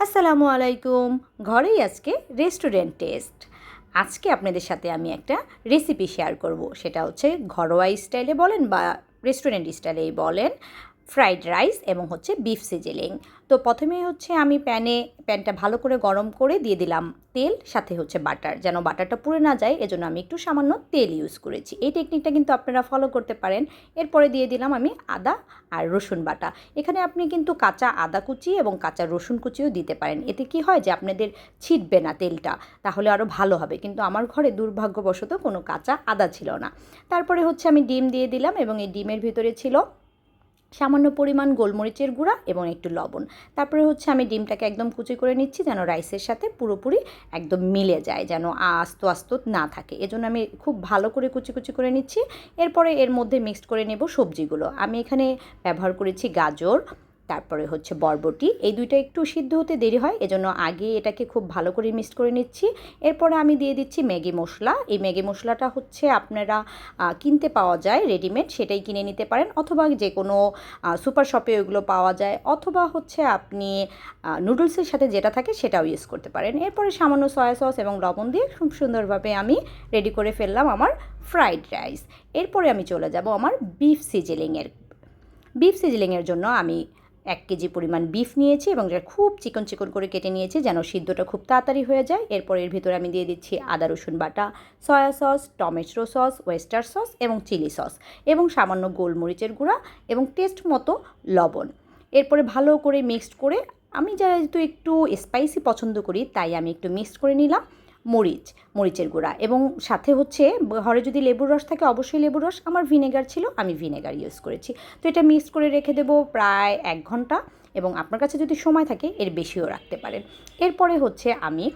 আসসালামু আলাইকুম। ঘরেই আজকে রেস্টুরেন্ট টেস্ট আজকে আপনাদের সাথে আমি একটা রেসিপি শেয়ার করব। সেটা হচ্ছে ঘরোয়া স্টাইলে বলেন বা রেস্টুরেন্ট স্টাইলেই বলেন। ফ্রাইড রাইস এবং হচ্ছে বিফ সিজিলিং। তো প্রথমে হচ্ছে আমি প্যানে, প্যানটা ভালো করে গরম করে দিয়ে দিলাম তেল, সাথে হচ্ছে বাটার। যেন বাটারটা পুড়ে না যায়, এজন্য আমি একটু সামান্য তেল ইউজ করেছি। এই টেকনিকটা কিন্তু আপনারা ফলো করতে পারেন। এরপরে দিয়ে দিলাম আমি আদা আর রসুন বাটা। এখানে আপনি কিন্তু কাঁচা আদা কুচি এবং কাঁচা রসুন কুচিও দিতে পারেন। এতে কি হয় যে আপনাদের ছিটবে না তেলটা, তাহলে আরও ভালো হবে। কিন্তু আমার ঘরে দুর্ভাগ্যবশত কোনো কাঁচা আদা ছিল না। তারপরে হচ্ছে আমি ডিম দিয়ে দিলাম এবং এই ডিমের ভিতরে ছিল সামান্য পরিমাণ গোলমরিচের গুঁড়া এবং একটু লবণ। তারপরে হচ্ছে আমি ডিমটাকে একদম কুচি করে নিচ্ছি যেন রাইসের সাথে পুরোপুরি একদম মিলে যায়, যেন আস্ত আস্ত না থাকে। এজন্য আমি খুব ভালো করে কুচি কুচি করে নিচ্ছি। এরপরে এর মধ্যে মিক্সড করে নেব সবজিগুলো। আমি এখানে ব্যবহার করেছি গাজর তারপরে হচ্ছে বরবটি। এই দুইটা একটু সিদ্ধ হতে দেরি হয়, এজন্য আগে এটাকে খুব ভালো করে মিক্সড করে নিচ্ছি। এরপরে আমি দিয়ে দিচ্ছি ম্যাগি মশলা। এই ম্যাগি মশলাটা হচ্ছে আপনারা কিনতে পাওয়া যায় রেডিমেড, সেটাই কিনে নিতে পারেন। অথবা যে কোনো সুপার শপে ওইগুলো পাওয়া যায়। অথবা হচ্ছে আপনি নুডলসের সাথে যেটা থাকে সেটাও ইউজ করতে পারেন। এরপরে সামান্য সয়া সস এবং লবণ দিয়ে খুব সুন্দরভাবে আমি রেডি করে ফেললাম আমার ফ্রাইড রাইস। এরপরে আমি চলে যাব আমার বিফ সিজিলিংয়ের বিফ সিজিলিংয়ের জন্য আমি এক কেজি পরিমাণ বিফ নিয়েছি এবং যেটা খুব চিকন চিকন করে কেটে নিয়েছি, যেন সিদ্ধটা খুব তাড়াতাড়ি হয়ে যায়। এরপর এর ভিতরে আমি দিয়ে দিচ্ছি আদা, রসুন বাটা soya sauce tomato sauce oyster sauce এবং চিলি সস এবং সামান্য গোলমরিচের গুঁড়া এবং টেস্ট মতো লবণ। এরপরে ভালো করে মিক্সড করে আমি যেহেতু একটু স্পাইসি পছন্দ করি, তাই আমি একটু মিক্সড করে নিলাম। মরিচ, মরিচের গুঁড়া এবং সাথে হচ্ছে ঘরে যদি লেবুর রস থাকে অবশ্যই লেবুর রস। আমার ভিনেগার ছিল, আমি ভিনেগার ইউজ করেছি। তো এটা মিক্স করে রেখে দেবো প্রায় এক ঘণ্টা এবং আপনার কাছে যদি সময় থাকে এর বেশিও রাখতে পারেন। এরপরে হচ্ছে আমি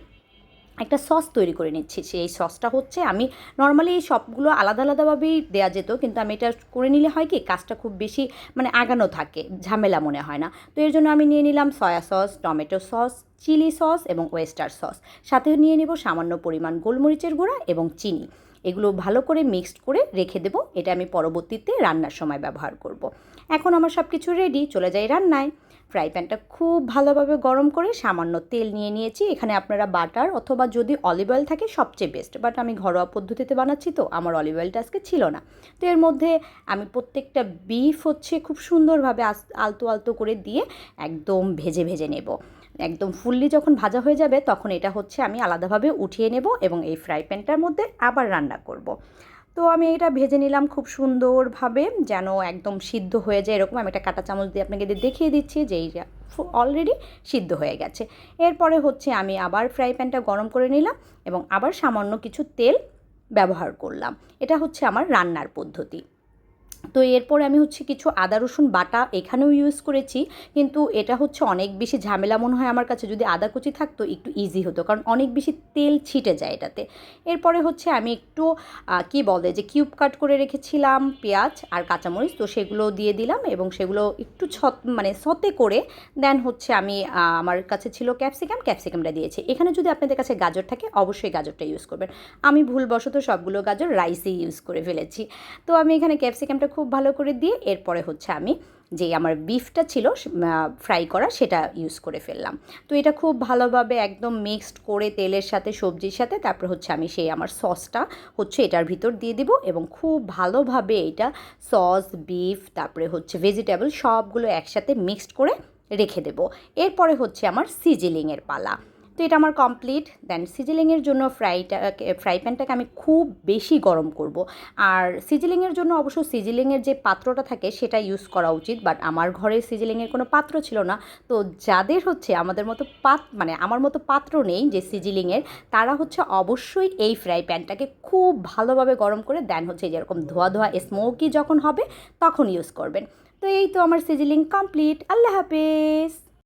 একটা সস তৈরি করে নিচ্ছি। সেই সসটা হচ্ছে আমি নর্মালি এই সবগুলো আলাদা আলাদাভাবেই দেওয়া যেত, কিন্তু আমি এটা করে নিলে হয় কি, কাজটা খুব বেশি মানে আগানো থাকে, ঝামেলা মনে হয় না। তো এর জন্য আমি নিয়ে নিলাম soya sauce tomato sauce chilli sauce এবং ওয়েস্টার সস সাথে নিয়ে নেব সামান্য পরিমাণ গোলমরিচের গুঁড়া এবং চিনি। এগুলো ভালো করে মিক্সড করে রেখে দেবো, এটা আমি পরবর্তীতে রান্নার সময় ব্যবহার করব। এখন আমার সব কিছু রেডি চলে যাই রান্নায়। ফ্রাই প্যানটা খুব ভালোভাবে গরম করে সামান্য তেল নিয়ে নিয়েছি। এখানে আপনারা বাটার অথবা যদি অলিভ অয়েল থাকে সবচেয়ে বেস্ট। বাট আমি ঘরোয়া পদ্ধতিতে বানাচ্ছি তো, আমার অলিভ অয়েলটা আজকে ছিল না। তো এর মধ্যে আমি প্রত্যেকটা বিফ হচ্ছে খুব সুন্দরভাবে আলতো আলতো করে দিয়ে একদম ভেজে ভেজে নেব। একদম ফুললি যখন ভাজা হয়ে যাবে তখন এটা হচ্ছে আমি আলাদাভাবে উঠিয়ে নেব এবং এই ফ্রাই প্যানটার মধ্যে আবার রান্না করব। তো আমি এটা ভেজে নিলাম খুব সুন্দরভাবে, যেন একদম সিদ্ধ হয়ে যায়। এরকম আমি একটা কাঁটা চামচ দিয়ে আপনাকে দেখিয়ে দিচ্ছি যে এইটা অলরেডি সিদ্ধ হয়ে গেছে। এরপরে হচ্ছে আমি আবার ফ্রাই প্যানটা গরম করে নিলাম এবং আবার সামান্য কিছু তেল ব্যবহার করলাম। এটা হচ্ছে আমার রান্নার পদ্ধতি। তো এরপরে আমি হচ্ছে কিছু আদা, রসুন, বাটা এখানেও ইউজ করেছি। কিন্তু এটা হচ্ছে অনেক বেশি ঝামেলা মনে হয় আমার কাছে। যদি আদা কুচি থাকতো, একটু ইজি হতো। কারণ অনেক বেশি তেল ছিটে যায় এটাতে। এরপরে হচ্ছে আমি একটু কি বলে যে কিউব কাট করে রেখেছিলাম পেঁয়াজ আর কাঁচামরিচ। তো সেগুলো দিয়ে দিলাম এবং সেগুলো একটু ছত মানে সতে করে দেন হচ্ছে আমি আমার কাছে ছিল ক্যাপসিকাম। ক্যাপসিকামটা দিয়েছি। এখানে যদি আপনাদের কাছে গাজর থাকে, অবশ্যই গাজরটা ইউজ করবেন। আমি ভুলবশত সবগুলো গাজর রাইসে ইউজ করে ফেলেছি। তো আমি এখানে ক্যাপসিকামটা খুব ভালো করে দিয়ে এরপরে হচ্ছে আমি যে আমার বিফটা ছিল ফ্রাই করা সেটা ইউজ করে ফেললাম। তো এটা খুব ভালোভাবে একদম মিক্সড করে তেলের সাথে, সবজির সাথে, তারপর হচ্ছে আমি সেই আমার সসটা হচ্ছে এটার ভিতর দিয়ে দিব এবং খুব ভালোভাবে এটা সস বিফ তারপরে হচ্ছে ভেজিটেবল সবগুলো একসাথে মিক্সড করে রেখে দেব। এরপরে হচ্ছে আমার সিজিলিংয়ের পালা। তো এটা আমার কমপ্লিট দেন সিজিলিংয়ের জন্য ফ্রাইটা ফ্রাই প্যানটাকে আমি খুব বেশি গরম করব। আর সিজিলিংয়ের জন্য অবশ্য সিজিলিংয়ের যে পাত্রটা থাকে সেটা ইউজ করা উচিত বাট আমার ঘরে সিজিলিংয়ের কোনো পাত্র ছিল না। তো যাদের হচ্ছে আমাদের মতো পাত মানে আমার মতো পাত্র নেই যে সিজিলিংয়ের তারা হচ্ছে অবশ্যই এই ফ্রাই প্যানটাকে খুব ভালোভাবে গরম করে দেন হচ্ছে যেরকম ধোয়া ধোয়া স্মোকি যখন হবে, তখন ইউজ করবেন। তো এই তো আমার সিজিলিং কমপ্লিট আল্লাহ হাফেজ!